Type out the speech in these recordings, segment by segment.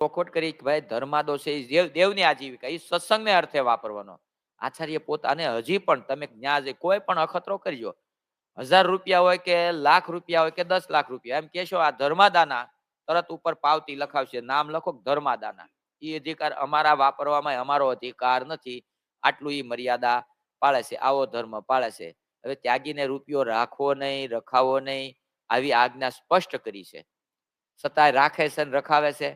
ચોખવટ કરી ભાઈ ધર્માદો છે એ દેવ, દેવની આજીવિકા એ સત્સંગને અર્થે વાપરવાનો. આચાર્ય પોતાને હજી પણ તમે જ્ઞાન કોઈ પણ અખતરો કરજો. હજાર રૂપિયા હોય કે લાખ રૂપિયા હોય કે દસ લાખ રૂપિયા, એમ કહેશો આ ધર્માદાના તરત ઉપર પાવતી લખાવશે, નામ લખો ધર્માદાના. એ અધિકાર અમારા વાપરવામાં અમારો અધિકાર નથી. આટલું ઈ મર્યાદા પાળે છે, આવો ધર્મ પાળે છે. હવે ત્યાગીને રૂપિયો રાખવો નહીં, રખાવો નહીં, આવી આજ્ઞા સ્પષ્ટ કરી છે. છતાંય રાખે છે ને રખાવે છે?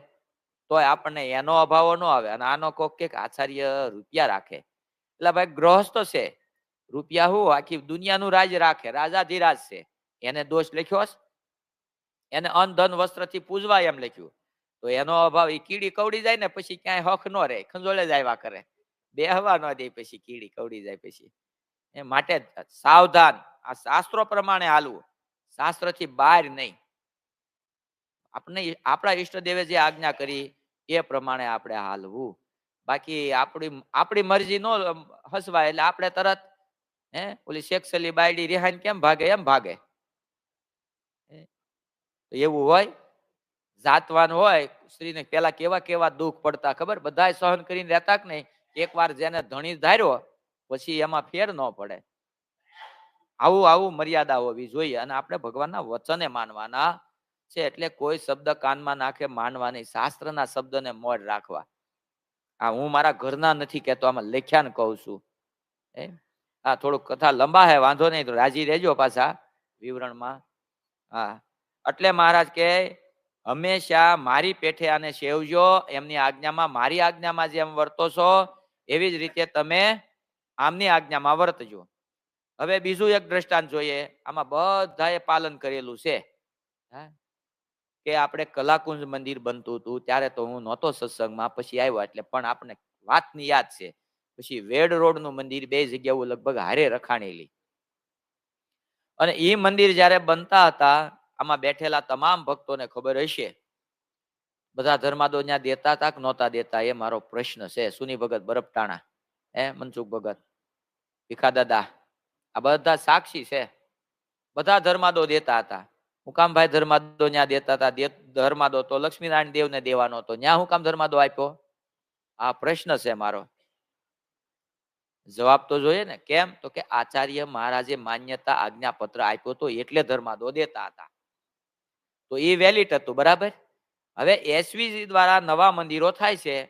તોય આપણને એનો અભાવ ન આવે અને આનો કોક કે આચાર્ય રૂપિયા રાખે. એટલે ભાઈ ગ્રહસ્થ છે, રૂપિયા હું, આખી દુનિયાનું રાજ રાખે, રાજાધિરાજ છે. એને દોષ લખ્યો? એને અન્ન, ધન, વસ્ત્રથી પૂજવાય એમ લખ્યું. તો એનો અભાવ એ કીડી કવડી જાય ને પછી ક્યાંય હક ન રહે, ખંજોળે જ આવ્યા કરે. બે હવા ન દે પછી કીડી કવડી જાય પછી. એ માટે સાવધાન, આ શાસ્ત્રો પ્રમાણે હાલવું. શાસ્ત્રથી બહાર નહીં. આપણે આપણા ઈષ્ટદેવે જે આજ્ઞા કરી, એ પ્રમાણે આપણે હાલવું. બાકી આપણી આપણી મરજી નો હસવાય એટલે આપણે તરત, હે, ઓલી શેખસલી બાયડી રિહાઈને કેમ ભાગે? એમ ભાગે. એવું હોય, જાતવાન હોય, સ્ત્રીને પેલા કેવા કેવા દુઃખ પડતા ખબર? બધા સહન કરીને રહેતા કે નહીં? એકવાર જેને ધણી ધાર્યો, પછી એમાં ફેર ન પડે. આવું આવું મર્યાદા હોવી જોઈએ અને આપણે ભગવાનના વચને માનવાના છે એટલે કોઈ શબ્દ કાનમાં નાખે માનવાની, શાસ્ત્રના શબ્દને મોડ રાખવા. આ હું મારા ઘરના નથી કહેતો, આમાં લેખ્યાને કહું છું. એ હા થોડુંક કથા લંબા હે, વાંધો નહીં, તો રાજી રહેજો પાછા વિવરણમાં. હા. એટલે મહારાજ કે હંમેશા મારી પેઠે આને સેવજો, એમની આજ્ઞામાં મારી આજ્ઞામાં જેમ વર્તો છો, એવી જ રીતે તમે આમની આજ્ઞામાં વર્તજો. હવે બીજું એક દ્રષ્ટાંત જોઈએ. આમાં બધાએ પાલન કરેલું છે. હા? કે આપણે કલાકુંજ મંદિર બનતું હતું, ત્યારે તો હું નહોતો સત્સંગમાં, પછી આવ્યો એટલે પણ આપણે વાતની યાદ છે. પછી વેડ રોડનું મંદિર બે જગ્યાઓ લગભગ હારે રખાણેલી. અને એ મંદિર જ્યારે બનતા હતા, આમાં બેઠેલા તમામ ભક્તોને ખબર હશે. બધા ધર્માદો ત્યાં દેતા હતા કે નહોતા દેતા, એ મારો પ્રશ્ન છે. સુની ભગત બરફટાણા હે મનસુખ ભગત? ભીખા દાદા આ બધા સાક્ષી છે. બધા ધર્માદો દેતા હતા. હું ધર્માદો ન્યા દેતા હતા ધર્માદો તો લક્ષ્મીનારાયણ દેવને દેવાનો હતો. ન્યા હું કામ ધર્માદો આપ્યો? આ પ્રશ્ન છે મારો. જવાબ તો જોઈએ ને. કેમ? તો કે આચાર્ય મહારાજે માન્યતા આજ્ઞાપત્ર આપ્યો તો એટલે ધર્માદો દેતા હતા. તો એ વેલિડ હતું, બરાબર? હવે એસવીજી દ્વારા નવા મંદિરો થાય છે,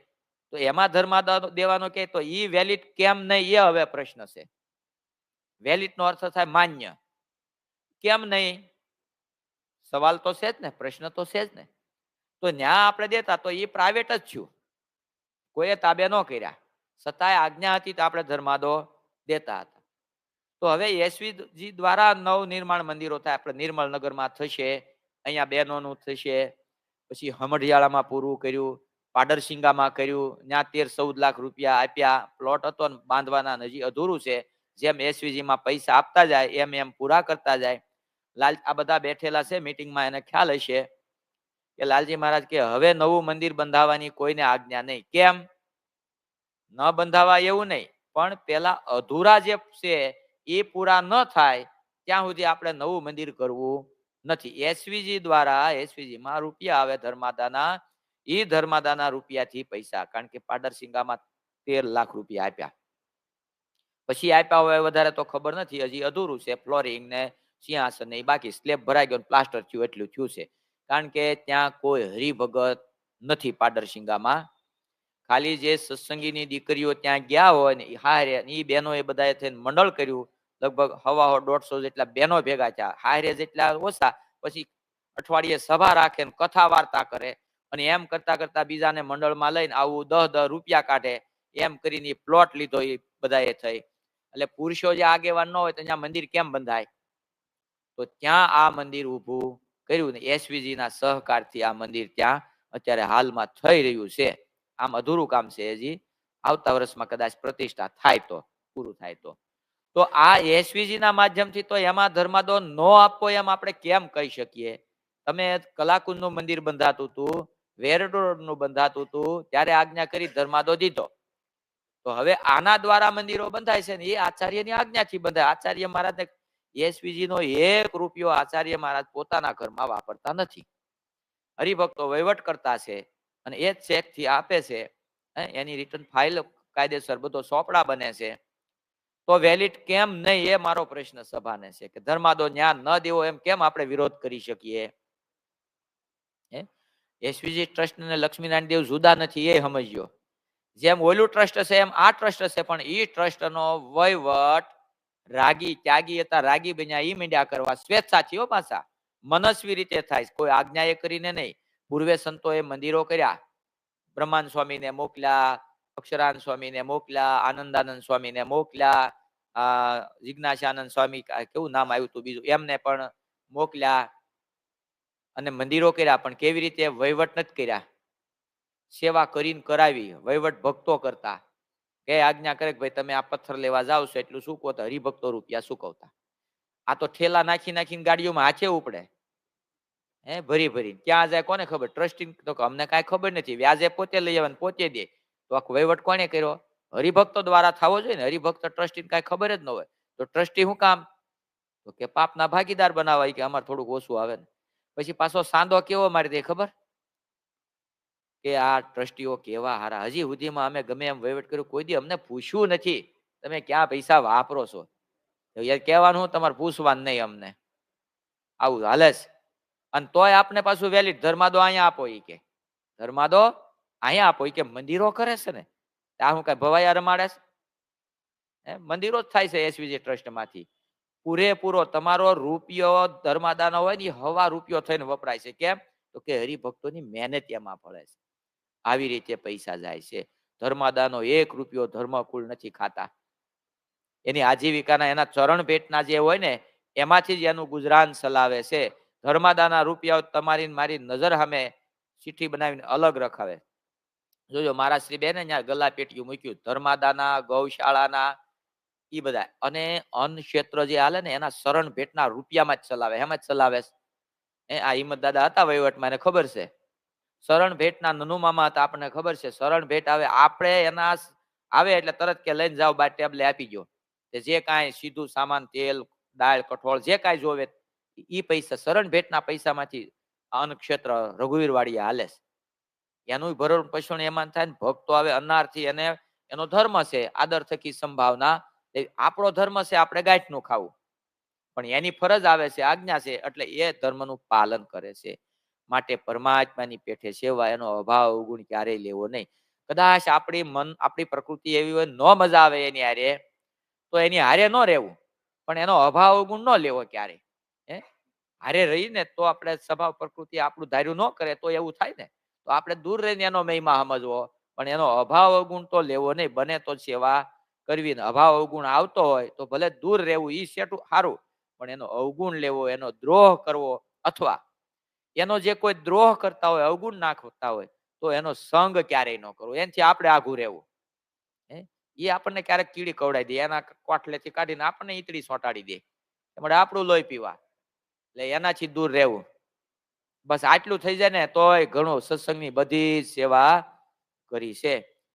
તો એમાં ધર્માદો દેવાનો કે તો ઈ વેલિડ કેમ નહીં એ હવે પ્રશ્ન છે. વેલિડ નો અર્થ થાય માન્ય. કેમ નહીં? સવાલ તો છે જ ને, પ્રશ્ન તો છે જ ને. તો ન્યા આપણે દેતા તો એ પ્રાઇવેટ જ છું કોઈએ તાબે ન કર્યા. છતાંય આજ્ઞા હતી તો આપણે ધર્માદો દેતા હતા. તો હવે યશવીજી દ્વારા નવ નિર્માણ મંદિરો થાય. આપણે નિર્મળ નગરમાં થશે, અહીંયા બહેનોનું થશે, પછી હમઢિયાળામાં પૂરું કર્યું પાડરસિંગામાં કર્યું ત્યાં તેર ચૌદ લાખ રૂપિયા આપ્યા. પ્લોટ હતો બાંધવાના નજીક અધૂરું છે. જેમ એસવીજી માં પૈસા આપતા જાય, એમ એમ પૂરા કરતા જાય. લાલ, આ બધા બેઠેલા છે, મીટિંગમાં એને ખ્યાલ હશે કે લાલજી મહારાજ કે, હવે નવું મંદિર બંધાવવાની કોઈને આજ્ઞા નહીં. કેમ? ન બંધાવા એવું નહીં, પણ પેલા અધૂરા જે છે, એ પૂરા ન થાય, ત્યાં સુધી આપણે નવું મંદિર કરવું નથી. એસવીજી દ્વારા એસવીજી માં રૂપિયા આવે ધર્માદાના એ ધર્માદાના રૂપિયાથી પૈસા, કારણ કે પાડરસિંગામાં તેર લાખ રૂપિયા આપ્યા. પછી આપ્યા હોય વધારે તો ખબર નથી, હજી અધૂરું છે, ફ્લોરિંગ ને સિંહાસન ને ઈ બાકી સ્લેબ ભરાઈ ગયો પ્લાસ્ટર થયું એટલું થયું છે. કારણ કે ત્યાં કોઈ હરિભગત નથી પાડરસિંગામાં ખાલી જે સત્સંગીની દીકરીઓ ત્યાં ગયા હોય ને હારે એ બહેનો એ બધાએ થઈને મંડળ કર્યું. લગભગ હવા દોઢસો જેટલા બહેનો ભેગા થયા. હારે જેટલા ઓછા, પછી અઠવાડિયે સભા રાખે ને કથા વાર્તા કરે અને એમ કરતા કરતા બીજાને મંડળમાં લઈને આવું દહ દહ રૂપિયા કાઢે. એમ કરીને પ્લોટ લીધો એ બધાએ થઈ. એટલે પુરુષો જે આગેવાન ન હોય તો ત્યાં મંદિર કેમ બંધાય? તો ત્યાં આ મંદિર ઊભું કર્યું ને એસવીજી ના સહકારથી આ મંદિર ત્યાં અત્યારે હાલમાં થઈ રહ્યું છે. આમ અધૂરું કામ છે હજી. આવતા વર્ષમાં કદાચ પ્રતિષ્ઠા થાય તો, પૂરું થાય તો. તો આ એસવીજી ના માધ્યમથી તો એમાં ધર્માદો નો આપવો એમ આપણે કેમ કહી શકીએ? તમે કલાકુંજનું મંદિર બંધાતું હતું વેરડોળનું બંધાતું હતું, ત્યારે આજ્ઞા કરી ધર્માદો દીધો. તો હવે આના દ્વારા મંદિરો બંધાય છે ને એ આચાર્યની આજ્ઞાથી બંધાય. આચાર્ય મહારાજને એસવીજી નો એક રૂપિયો આચાર્ય મહારાજ પોતાના ઘરમાં વાપરતા નથી. હરિભક્તો વહીવટ કરતા છે અને એ જ થી આપે છે એની રિટર્ન ફાઇલ કાયદેસર બધો સોપડા બને છે. તો વેલિડ કેમ નહીં એ મારો પ્રશ્ન સભાને છે કે ધર્માદો ન્યાય ન દેવો એમ કેમ આપણે વિરોધ કરી શકીએ? એસવીજી ટ્રસ્ટ અને લક્ષ્મીનારાયણ દેવ જુદા નથી એ સમજ્યો. જેમ ઓલું ટ્રસ્ટ છે એમ આ ટ્રસ્ટ છે પણ એ ટ્રસ્ટનો વહીવટ રાગી ત્યાગી હતા, રાગી બન્યા, ઈ મીંડ્યા કરવા. સ્વેચ્છાથી હો પાછા. મનસ્વી રીતે થાય કોઈ આજ્ઞાએ કરીને નહીં. પૂર્વે સંતોએ મંદિરો કર્યા. બ્રહ્માંડ સ્વામીને મોકલ્યા અક્ષરાનંદ સ્વામીને મોકલ્યા, આનંદાનંદ સ્વામીને મોકલ્યા જિજ્ઞાસાનંદ સ્વામી કેવું નામ આવ્યું હતું બીજું? એમને પણ મોકલ્યા અને મંદિરો કર્યા, પણ કેવી રીતે વહીવટ નથી કર્યા. સેવા કરીને કરાવી, વહીવટ ભક્તો કરતા. કે આજ્ઞા કરે કે ભાઈ તમે આ પથ્થર લેવા જાવ છો એટલું શું કહો તો હરિભક્તો રૂપિયા સુકવતા. આ તો ઠેલા નાખી નાખીને ગાડીઓમાં હાચે ઉપડે. હે, ભરી ભરી ક્યાં જાય કોને ખબર? ટ્રસ્ટી તો અમને કાંઈ ખબર નથી. વ્યાજે પોતે લઈ આવે પોતે દે. તો આ વહીવટ કોને કર્યો? હરિભક્તો દ્વારા થવો જોઈએ ને. હરિભક્ત ટ્રસ્ટીને કાંઈ ખબર જ ન હોય. તો ટ્રસ્ટી શું કામ? તો કે પાપના ભાગીદાર બનાવાય કે અમારે થોડુંક ઓછું આવે ને. પછી પાછો સાંદો કેવો મારી દે ખબર? કે આ ટ્રસ્ટીઓ કેવા હારા? હજી સુધીમાં અમે ગમે એમ વહીવટ કર્યું, કોઈ દી અમને પૂછ્યું નથી, તમે ક્યાં પૈસા વાપરો છો? યાર કહેવાનું તમારે પૂછવાનું નહીં અમને. આવું હાલે છે. અને તોય આપને પાછું વેલિડ ધર્માદો અહીંયા આપો એ કે. ધર્માદો અહીંયા આપો કે મંદિરો કરે છે ને. આ હું કઈ ભવાયા રમાડે છે? મંદિરો જ થાય છે એસવીજી ટ્રસ્ટમાંથી પૂરેપૂરો તમારો રૂપિયો ધર્માદાનો હોય ને હવા રૂપિયો થઈને વપરાય છે. કેમ? તો કે હરિભક્તોની મહેનત એમાં ફળે છે. આવી રીતે પૈસા જાય છે. ધર્માદાનો એક રૂપિયો ધર્મકુળ નથી ખાતા. એની આજીવિકાના એના ચરણ ભેટના જે હોય ને, એમાંથી જ એનું ગુજરાન ચલાવે છે. ધર્માદાના રૂપિયા તમારી મારી નજર સામે ચીઠી બનાવીને અલગ રખાવે. જોજો, મારા શ્રી બેને અહીંયા ગલા પેટીયું મૂક્યું. ધર્માદાના, ગૌશાળાના એ બધા અને અન્ન ક્ષેત્ર જે હાલે ને, એના શરણ ભેટના રૂપિયામાં જ ચલાવે. એમાં જ ચલાવે એ આ હિંમત દાદા હતા વહીવટમાં, એને ખબર છે. શરણ ભેટના નનુ મામા હતા, આપણને ખબર છે. શરણ ભેટ આવે, આપણે એના આવે એટલે તરત કે લઈને જાઓ, બા ટેબલે આપી ગયો તે જે કાંઈ સીધું સામાન, તેલ, દાળ, કઠોળ, જે કાંઈ જોવે એ પૈસા, શરણ ભેટના પૈસામાંથી અન્ન ક્ષેત્ર રઘુવીર વાળી હાલે છે. એનું ભરણ પોષણ એમાં થાય ને, ભક્તો આવે, અનારથી એને, એનો ધર્મ છે, આદર થકી સંભાવના. આપણો ધર્મ છે, આપણે ગાંઠનું ખાવું. પણ એની ફરજ આવે છે, આજ્ઞા છે, એટલે એ ધર્મનું પાલન કરે છે. માટે પરમાત્માની પેઠે સેવા એનો અભાવ અવગુણ ક્યારેય લેવો નહીં. કદાચ આપણી મન, આપણી પ્રકૃતિ એવી હોય, ન મજા આવે એની હારે, તો એની હારે ન રહેવું. પણ એનો અભાવ અવગુણ ન લેવો ક્યારે હે? હારે રહીને તો આપણે સ્વભાવ પ્રકૃતિ આપણું ધાર્યું ન કરે, તો એવું થાય ને? તો આપણે દૂર રહીને એનો મહિમા સમજવો. પણ એનો અભાવ અવગુણ તો લેવો નહીં, બને તો સેવા કરવી. અભાવ અવગુણ આવતો હોય, તો ભલે દૂર રહેવું એ સેટું સારું. પણ એનો અવગુણ લેવો, એનો દ્રોહ કરવો અથવા એનો જે કોઈ દ્રોહ કરતા હોય, અવગુણ નાખતા હોય, તો એનો સંગ ક્યારેય ન કરવો. એનાથી આપણે આઘું રહેવું. એ આપણને ક્યારેક કીડી કવડાવી દે, એના કોટલેથી કાઢીને આપણને ઈતડી સોટાડી દે. એમાં આપણું લોહી પીવા. એટલે એનાથી દૂર રહેવું. બસ આટલું થઈ જાય ને, તોય ઘણું સત્સંગની બધી સેવા કરી છે.